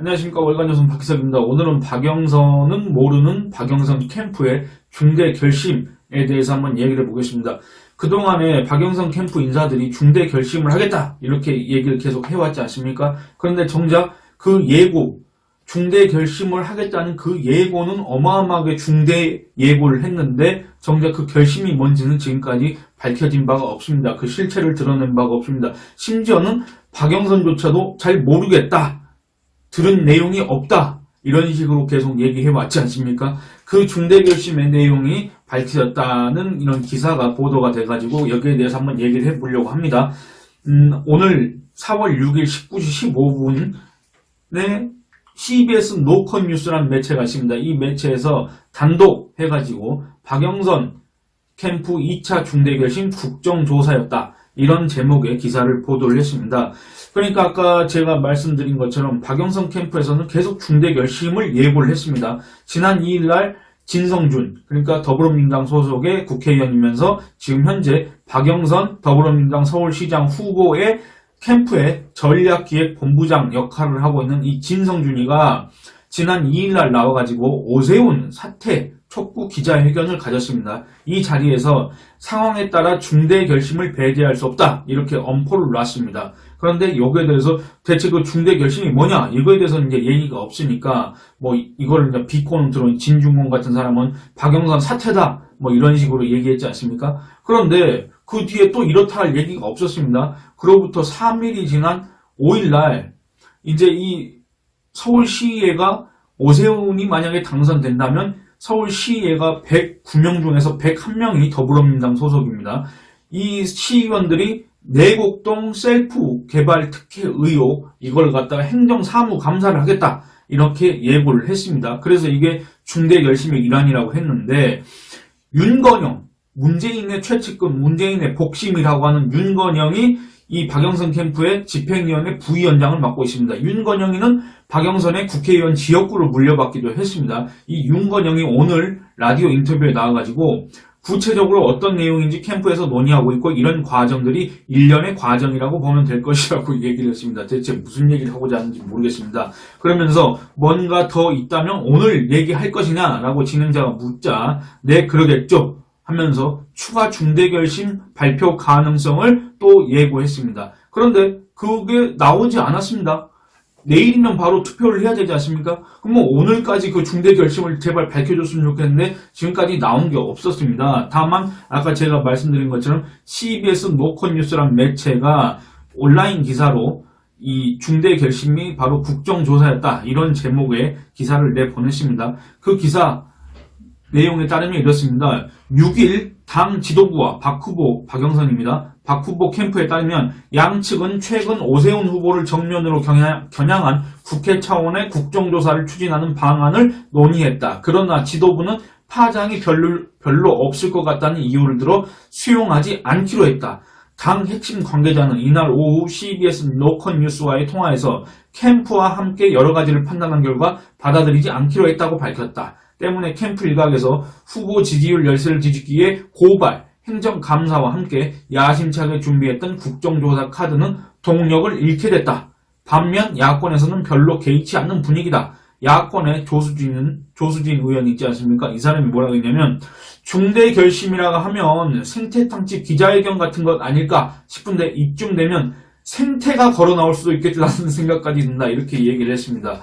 안녕하십니까 월간조선 박기석입니다. 오늘은 박영선은 모르는 박영선 캠프의 중대 결심에 대해서 한번 얘기를 해보겠습니다. 그동안에 박영선 캠프 인사들이 중대 결심을 하겠다 이렇게 얘기를 계속 해왔지 않습니까? 그런데 정작 그 예고 중대 결심을 하겠다는 그 예고는 어마어마하게 중대 예고를 했는데 정작 그 결심이 뭔지는 지금까지 밝혀진 바가 없습니다. 그 실체를 드러낸 바가 없습니다. 심지어는 박영선조차도 잘 모르겠다. 들은 내용이 없다. 이런 식으로 계속 얘기해 왔지 않습니까? 그 중대 결심의 내용이 밝혀졌다는 이런 기사가 보도가 돼가지고 여기에 대해서 한번 얘기를 해보려고 합니다. 음, 오늘 4월 6일 19시 15분에 CBS 노컷 뉴스라는 매체가 있습니다. 이 매체에서 단독 해가지고 박영선 캠프 2차 중대 결심 국정조사였다. 이런 제목의 기사를 보도를 했습니다. 그러니까 아까 제가 말씀드린 것처럼 박영선 캠프에서는 계속 중대 결심을 예고를 했습니다. 지난 2일 날 진성준 그러니까 더불어민주당 소속의 국회의원이면서 지금 현재 박영선 더불어민주당 서울시장 후보의 캠프의 전략기획본부장 역할을 하고 있는 이 진성준이가 지난 2일 날 나와가지고 오세훈 사태 촉구 기자회견을 가졌습니다. 이 자리에서 상황에 따라 중대 결심을 배제할 수 없다 이렇게 엄포를 놨습니다. 그런데 여기에 대해서 대체 그 중대 결심이 뭐냐 이거에 대해서 이제 얘기가 없으니까 뭐 이- 이거를 이제 비꼬는 들은 진중권 같은 사람은 박영선 사태다 뭐 이런 식으로 얘기했지 않습니까? 그런데 그 뒤에 또 이렇다 할 얘기가 없었습니다. 그로부터 3일이 지난 5일 날 이제 이 서울시의회가 오세훈이 만약에 당선된다면 서울시의회가 109명 중에서 101명이 더불어민주당 소속입니다. 이 시의원들이 내곡동 셀프 개발 특혜 의혹 이걸 갖다가 행정사무 감사를 하겠다 이렇게 예고를 했습니다. 그래서 이게 중대 결심의 일환이라고 했는데 윤건영 문재인의 최측근 문재인의 복심이라고 하는 윤건영이 이 박영선 캠프의 집행위원회 부위원장을 맡고 있습니다. 윤건영이는 박영선의 국회의원 지역구를 물려받기도 했습니다. 이 윤건영이 오늘 라디오 인터뷰에 나와가지고 구체적으로 어떤 내용인지 캠프에서 논의하고 있고 이런 과정들이 일련의 과정이라고 보면 될 것이라고 얘기를 했습니다. 대체 무슨 얘기를 하고자 하는지 모르겠습니다. 그러면서 뭔가 더 있다면 오늘 얘기할 것이냐라고 진행자가 묻자 네 그러겠죠 하면서 추가 중대 결심 발표 가능성을 또 예고했습니다. 그런데 그게 나오지 않았습니다. 내일이면 바로 투표를 해야 되지 않습니까? 그럼 뭐 오늘까지 그 중대 결심을 제발 밝혀줬으면 좋겠는데 지금까지 나온 게 없었습니다. 다만 아까 제가 말씀드린 것처럼 CBS 노컷 뉴스란 매체가 온라인 기사로 이 중대 결심이 바로 국정조사였다 이런 제목의 기사를 내보냈습니다. 그 기사 내용에 따르면 이렇습니다. 6일 당 지도부와 박 후보, 박영선입니다. 박 후보 캠프에 따르면 양측은 최근 오세훈 후보를 정면으로 겨냥, 겨냥 한 국회 차원의 국정조사를 추진하는 방안을 논의했다. 그러나 지도부는 파장이 별로, 별로 없을 것 같다는 이유를 들어 수용하지 않기로 했다. 당 핵심 관계자는 이날 오후 CBS 노컷 뉴스와의 통화에서 캠프와 함께 여러 가지를 판단한 결과 받아들이지 않기로 했다고 밝혔다. 때문에 캠프 일각에서 후보 지지율 열세를 뒤집기에 고발, 행정감사와 함께 야심차게 준비했던 국정조사 카드는 동력을 잃게 됐다. 반면 야권에서는 별로 개의치 않는 분위기다. 야권의 조수진은 조수진 의원 있지 않습니까? 이 사람이 뭐라고 했냐면 중대 결심이라고 하면 생태탕집 기자회견 같은 것 아닐까 싶은데 이쯤 되면 생태가 걸어 나올 수도 있겠다는 생각까지 든다 이렇게 얘기를 했습니다.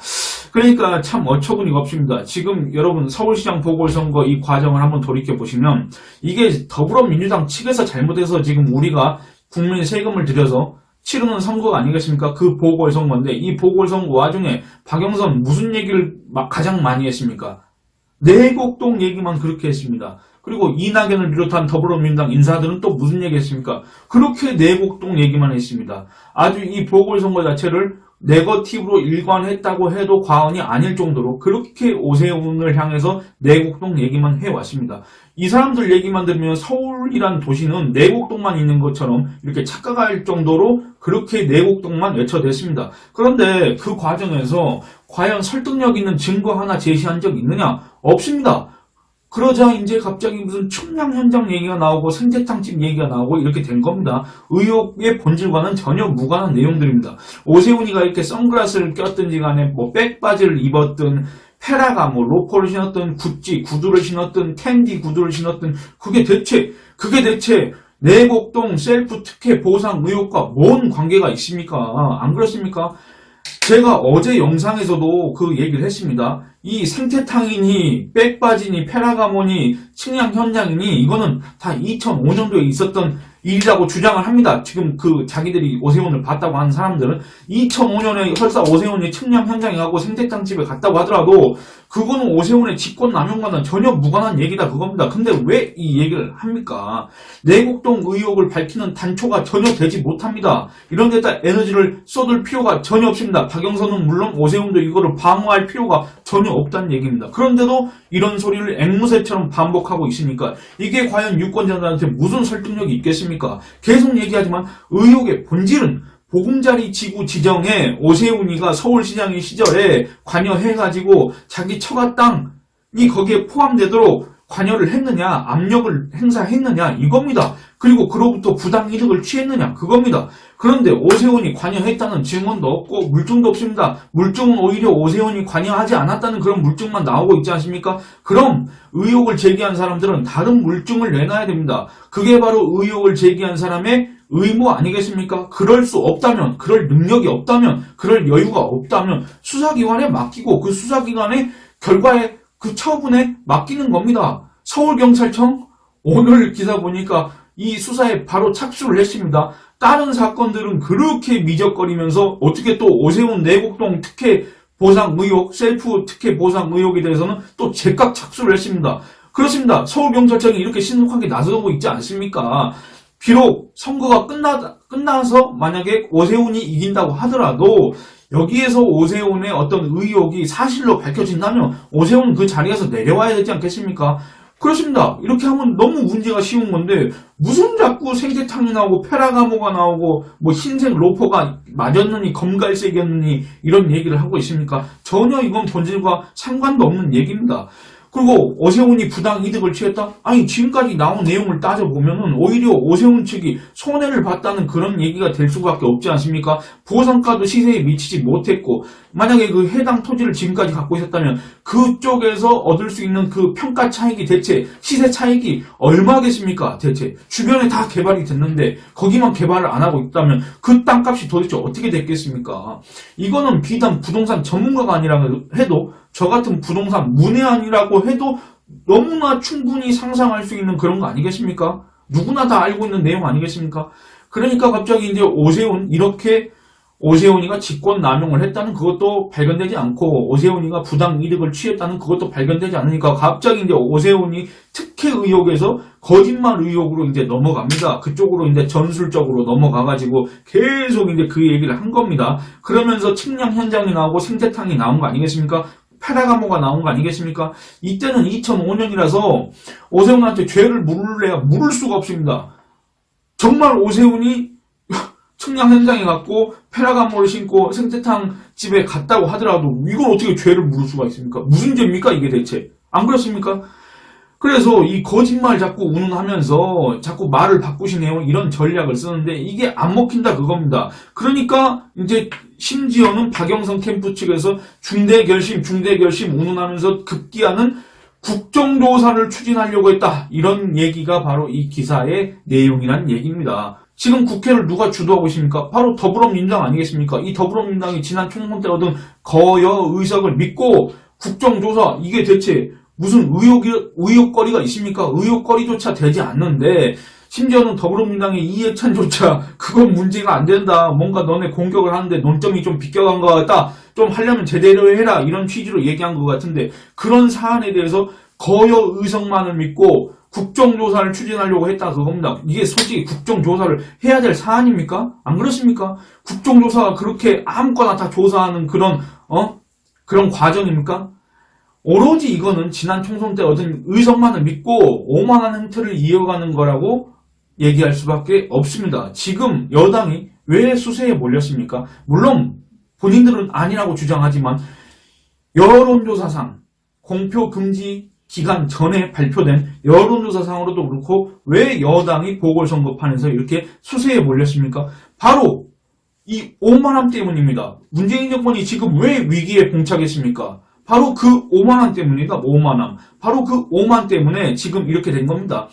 그러니까 참 어처구니가 없습니다. 지금 여러분 서울시장 보궐선거 이 과정을 한번 돌이켜 보시면 이게 더불어민주당 측에서 잘못해서 지금 우리가 국민 세금을 들여서 치르는 선거가 아니겠습니까? 그 보궐선거인데 이 보궐선거 와중에 박영선 무슨 얘기를 막 가장 많이 했습니까? 내곡동 얘기만 그렇게 했습니다. 그리고 이낙연을 비롯한 더불어민주당 인사들은 또 무슨 얘기 했습니까? 그렇게 내곡동 얘기만 했습니다. 아주 이 보궐선거 자체를 네거티브로 일관했다고 해도 과언이 아닐 정도로 그렇게 오세훈을 향해서 내곡동 얘기만 해왔습니다. 이 사람들 얘기만 들으면 서울이란 도시는 내곡동만 있는 것처럼 이렇게 착각할 정도로 그렇게 내곡동만 외쳐댔습니다. 그런데 그 과정에서 과연 설득력 있는 증거 하나 제시한 적 있느냐? 없습니다. 그러자 이제 갑자기 무슨 측량 현장 얘기가 나오고 생태탕집 얘기가 나오고 이렇게 된 겁니다. 의혹의 본질과는 전혀 무관한 내용들입니다. 오세훈이가 이렇게 선글라스를 꼈든지 간에 뭐 백바지를 입었든 페라가모 로퍼를 신었든 구찌 구두를 신었든 캔디 구두를 신었든 그게 대체 그게 대체 내곡동 셀프 특혜 보상 의혹과 뭔 관계가 있습니까? 안 그렇습니까? 제가 어제 영상에서도 그 얘기를 했습니다. 이 생태탕이니 백바지니 페라가모니 측량 현장이니 이거는 다 2005년도에 있었던 일이라고 주장을 합니다. 지금 그 자기들이 오세훈을 봤다고 하는 사람들은 2005년에 설사 오세훈이 측량 현장에 가고 생태탕 집에 갔다고 하더라도 그거는 오세훈의 직권 남용과는 전혀 무관한 얘기다 그겁니다. 근데 왜 이 얘기를 합니까? 내곡동 의혹을 밝히는 단초가 전혀 되지 못합니다. 이런 데다 에너지를 쏟을 필요가 전혀 없습니다. 박영선은 물론 오세훈도 이거를 방어할 필요가 전혀 없다는 얘기입니다. 그런데도 이런 소리를 앵무새처럼 반복하고 있으니까 이게 과연 유권자들한테 무슨 설득력이 있겠습니까? 계속 얘기하지만 의혹의 본질은 보금자리 지구 지정에 오세훈이가 서울시장의 시절에 관여해가지고 자기 처가 땅이 거기에 포함되도록 관여를 했느냐, 압력을 행사했느냐, 이겁니다. 그리고 그로부터 부당 이득을 취했느냐, 그겁니다. 그런데 오세훈이 관여했다는 증언도 없고 물증도 없습니다. 물증은 오히려 오세훈이 관여하지 않았다는 그런 물증만 나오고 있지 않습니까? 그럼 의혹을 제기한 사람들은 다른 물증을 내놔야 됩니다. 그게 바로 의혹을 제기한 사람의 의무 아니겠습니까? 그럴 수 없다면, 그럴 능력이 없다면, 그럴 여유가 없다면 수사기관에 맡기고 그 수사기관의 결과에 그 처분에 맡기는 겁니다. 서울경찰청 오늘 기사 보니까 이 수사에 바로 착수를 했습니다. 다른 사건들은 그렇게 미적거리면서 어떻게 또 오세훈 내곡동 특혜 보상 의혹, 셀프 특혜 보상 의혹에 대해서는 또 제깍 착수를 했습니다. 그렇습니다. 서울경찰청이 이렇게 신속하게 나서고 있지 않습니까? 비록 선거가 끝나, 끝나서 만약에 오세훈이 이긴다고 하더라도 여기에서 오세훈의 어떤 의혹이 사실로 밝혀진다면 오세훈 그 자리에서 내려와야 되지 않겠습니까? 그렇습니다. 이렇게 하면 너무 문제가 쉬운 건데 무슨 자꾸 생태탕이 나오고 페라가모가 나오고 뭐 흰색 로퍼가 맞았느니 검갈색이었느니 이런 얘기를 하고 있습니까? 전혀 이건 본질과 상관도 없는 얘기입니다. 그리고 오세훈이 부당 이득을 취했다? 아니 지금까지 나온 내용을 따져보면은 오히려 오세훈 측이 손해를 봤다는 그런 얘기가 될 수밖에 없지 않습니까? 보상가도 시세에 미치지 못했고 만약에 그 해당 토지를 지금까지 갖고 있었다면 그쪽에서 얻을 수 있는 그 평가 차익이 대체 시세 차익이 얼마겠습니까? 대체 주변에 다 개발이 됐는데 거기만 개발을 안 하고 있다면 그 땅값이 도대체 어떻게 됐겠습니까? 이거는 비단 부동산 전문가가 아니라 해도 저 같은 부동산 문외한이라고 해도 너무나 충분히 상상할 수 있는 그런 거 아니겠습니까? 누구나 다 알고 있는 내용 아니겠습니까? 그러니까 갑자기 이제 오세훈 이렇게 오세훈이가 직권 남용을 했다는 그것도 발견되지 않고 오세훈이가 부당 이득을 취했다는 그것도 발견되지 않으니까 갑자기 이제 오세훈이 특혜 의혹에서 거짓말 의혹으로 이제 넘어갑니다. 그쪽으로 이제 전술적으로 넘어가가지고 계속 이제 그 얘기를 한 겁니다. 그러면서 측량 현장이 나오고 생태탕이 나온 거 아니겠습니까? 페라가모가 나온 거 아니겠습니까? 이때는 2005년이라서 오세훈한테 죄를 물을래야 물을 수가 없습니다. 정말 오세훈이 측량 현장에 갔고 페라가모를 신고 생태탕 집에 갔다고 하더라도 이걸 어떻게 죄를 물을 수가 있습니까? 무슨 죄입니까 이게 대체? 안 그렇습니까? 그래서 이 거짓말 자꾸 운운하면서 자꾸 말을 바꾸시네요. 이런 전략을 쓰는데 이게 안 먹힌다 그겁니다. 그러니까 이제 심지어는 박영선 캠프 측에서 중대 결심, 중대 결심 운운하면서 급기야는 국정조사를 추진하려고 했다. 이런 얘기가 바로 이 기사의 내용이란 얘기입니다. 지금 국회를 누가 주도하고 있습니까? 바로 더불어민주당 아니겠습니까? 이 더불어민주당이 지난 총선 때 얻은 거여 의석을 믿고 국정조사 이게 대체 무슨 의혹이, 의혹거리가 있습니까? 의혹거리조차 되지 않는데 심지어는 더불어민주당의 이해찬조차 그건 문제가 안 된다. 뭔가 너네 공격을 하는데 논점이 좀 비껴간 것 같다. 좀 하려면 제대로 해라. 이런 취지로 얘기한 것 같은데 그런 사안에 대해서 거여 의석만을 믿고 국정조사를 추진하려고 했다 그겁니다. 이게 솔직히 국정조사를 해야 될 사안입니까? 안 그렇습니까? 국정조사가 그렇게 아무거나 다 조사하는 그런 어 그런 과정입니까? 오로지 이거는 지난 총선 때 얻은 의석만을 믿고 오만한 행태를 이어가는 거라고 얘기할 수밖에 없습니다. 지금 여당이 왜 수세에 몰렸습니까? 물론 본인들은 아니라고 주장하지만 여론조사상 공표 금지 기간 전에 발표된 여론조사상으로도 그렇고 왜 여당이 보궐선거판에서 이렇게 수세에 몰렸습니까? 바로 이 오만함 때문입니다. 문재인 정권이 지금 왜 위기에 봉착했습니까? 바로 그 오만함 때문이다. 오만함. 바로 그 오만 때문에 지금 이렇게 된 겁니다.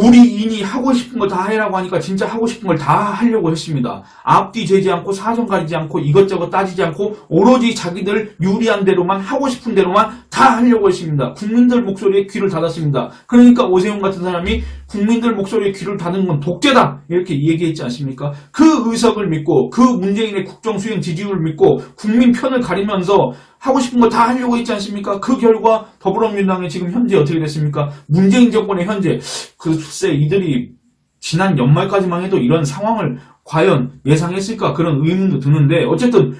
우리 인이 하고 싶은 거 다 해라고 하니까 진짜 하고 싶은 걸 다 하려고 했습니다. 앞뒤 재지 않고 사정 가리지 않고 이것저것 따지지 않고 오로지 자기들 유리한 대로만 하고 싶은 대로만 다 하려고 했습니다. 국민들 목소리에 귀를 닫았습니다. 그러니까 오세훈 같은 사람이 국민들 목소리에 귀를 닫은 건 독재다 이렇게 얘기했지 않습니까? 그 의석을 믿고 그 문재인의 국정 수행 지지율을 믿고 국민 편을 가리면서 하고 싶은 거 다 하려고 했지 않습니까? 그 결과 더불어민주당이 지금 현재 어떻게 됐습니까? 문재인 정권의 현재 글쎄 이들이 지난 연말까지만 해도 이런 상황을 과연 예상했을까 그런 의문도 드는데 어쨌든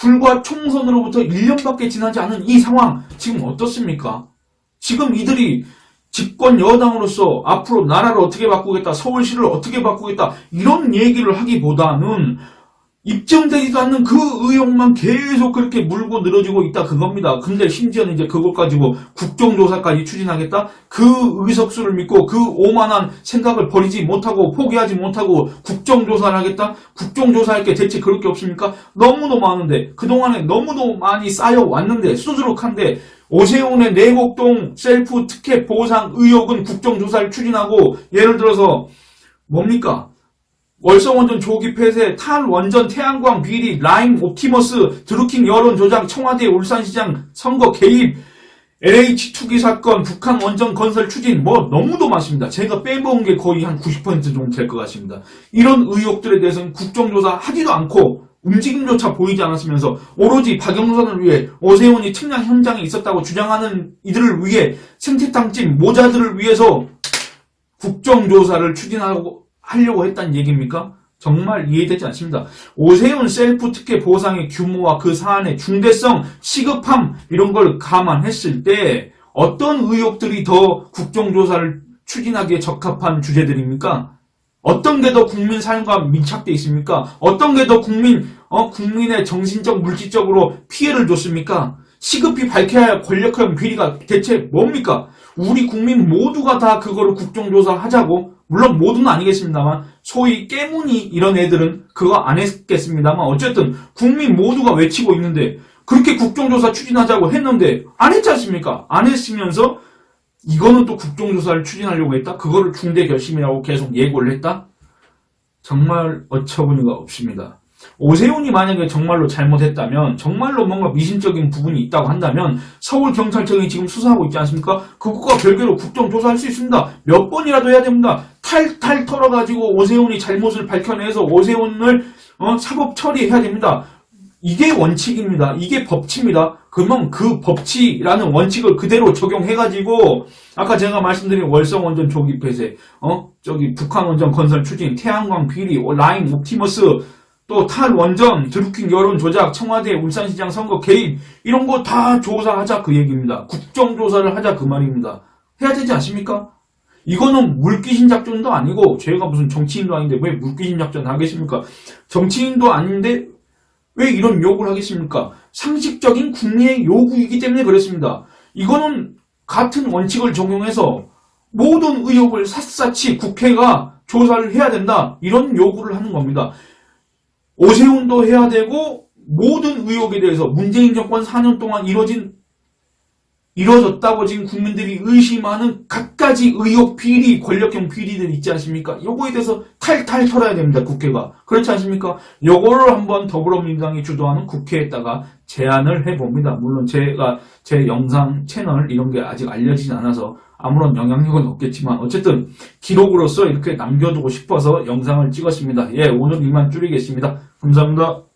불과 총선으로부터 1년밖에 지나지 않은 이 상황 지금 어떻습니까? 지금 이들이 집권 여당으로서 앞으로 나라를 어떻게 바꾸겠다, 서울시를 어떻게 바꾸겠다 이런 얘기를 하기보다는 입증되지도 않는 그 의혹만 계속 그렇게 물고 늘어지고 있다 그겁니다. 근데 심지어는 이제 그것 가지고 국정조사까지 추진하겠다? 그 의석수를 믿고 그 오만한 생각을 버리지 못하고 포기하지 못하고 국정조사를 하겠다? 국정조사할 게 대체 그럴 게 없습니까? 너무너무 많은데 그동안에 너무너무 많이 쌓여왔는데 수두룩한데 오세훈의 내곡동 셀프 특혜 보상 의혹은 국정조사를 추진하고 예를 들어서 뭡니까? 월성원전 조기 폐쇄, 탈원전 태양광 비리, 라임 옵티머스, 드루킹 여론 조작, 청와대 울산시장 선거 개입, LH 투기 사건, 북한 원전 건설 추진, 뭐 너무도 많습니다. 제가 빼먹은 게 거의 한 90% 정도 될 것 같습니다. 이런 의혹들에 대해서는 국정조사 하지도 않고 움직임조차 보이지 않았으면서 오로지 박영선을 위해 오세훈이 측량 현장에 있었다고 주장하는 이들을 위해 생태탕 찜 모자들을 위해서 국정조사를 추진하고 하려고 했다는 얘기입니까? 정말 이해되지 않습니다. 오세훈 셀프 특혜 보상의 규모와 그 사안의 중대성, 시급함 이런 걸 감안했을 때 어떤 의혹들이 더 국정조사를 추진하기에 적합한 주제들입니까? 어떤 게 더 국민 삶과 밀착돼 있습니까? 어떤 게 더 국민 어 국민의 정신적 물질적으로 피해를 줬습니까? 시급히 밝혀야 할 권력형 비리가 대체 뭡니까? 우리 국민 모두가 다 그거를 국정조사 하자고 물론 모두는 아니겠습니다만 소위 깨문이 이런 애들은 그거 안 했겠습니다만 어쨌든 국민 모두가 외치고 있는데 그렇게 국정조사 추진하자고 했는데 안 했지 않습니까? 안 했으면서 이거는 또 국정조사를 추진하려고 했다? 그거를 중대 결심이라고 계속 예고를 했다? 정말 어처구니가 없습니다. 오세훈이 만약에 정말로 잘못했다면 정말로 뭔가 미심적인 부분이 있다고 한다면 서울경찰청이 지금 수사하고 있지 않습니까? 그것과 별개로 국정조사할 수 있습니다. 몇 번이라도 해야 됩니다. 탈탈 털어가지고 오세훈이 잘못을 밝혀내서 오세훈을 어, 사법 처리해야 됩니다. 이게 원칙입니다. 이게 법치입니다. 그러면 그 법치라는 원칙을 그대로 적용해가지고 아까 제가 말씀드린 월성 원전 조기 폐쇄, 어 저기 북한 원전 건설 추진, 태양광 비리, 라임 옵티머스 또 탈원전, 드루킹 여론 조작, 청와대 울산시장 선거 개입 이런 거 다 조사하자 그 얘기입니다. 국정조사를 하자 그 말입니다. 해야 되지 않습니까? 이거는 물귀신 작전도 아니고 제가 무슨 정치인도 아닌데 왜 물귀신 작전 하겠습니까? 정치인도 아닌데 왜 이런 요구를 하겠습니까? 상식적인 국민의 요구이기 때문에 그렇습니다. 이거는 같은 원칙을 적용해서 모든 의혹을 샅샅이 국회가 조사를 해야 된다. 이런 요구를 하는 겁니다. 오세훈도 해야 되고 모든 의혹에 대해서 문재인 정권 4년 동안 이뤄진 이뤄졌다고 지금 국민들이 의심하는 갖가지 의혹 비리, 권력형 비리들 있지 않습니까? 요거에 대해서 탈탈 털어야 됩니다, 국회가. 그렇지 않습니까? 요거를 한번 더불어민주당이 주도하는 국회에다가 제안을 해봅니다. 물론 제가 제 영상 채널 이런 게 아직 알려지진 않아서 아무런 영향력은 없겠지만 어쨌든 기록으로서 이렇게 남겨두고 싶어서 영상을 찍었습니다. 예, 오늘 이만 줄이겠습니다. 감사합니다.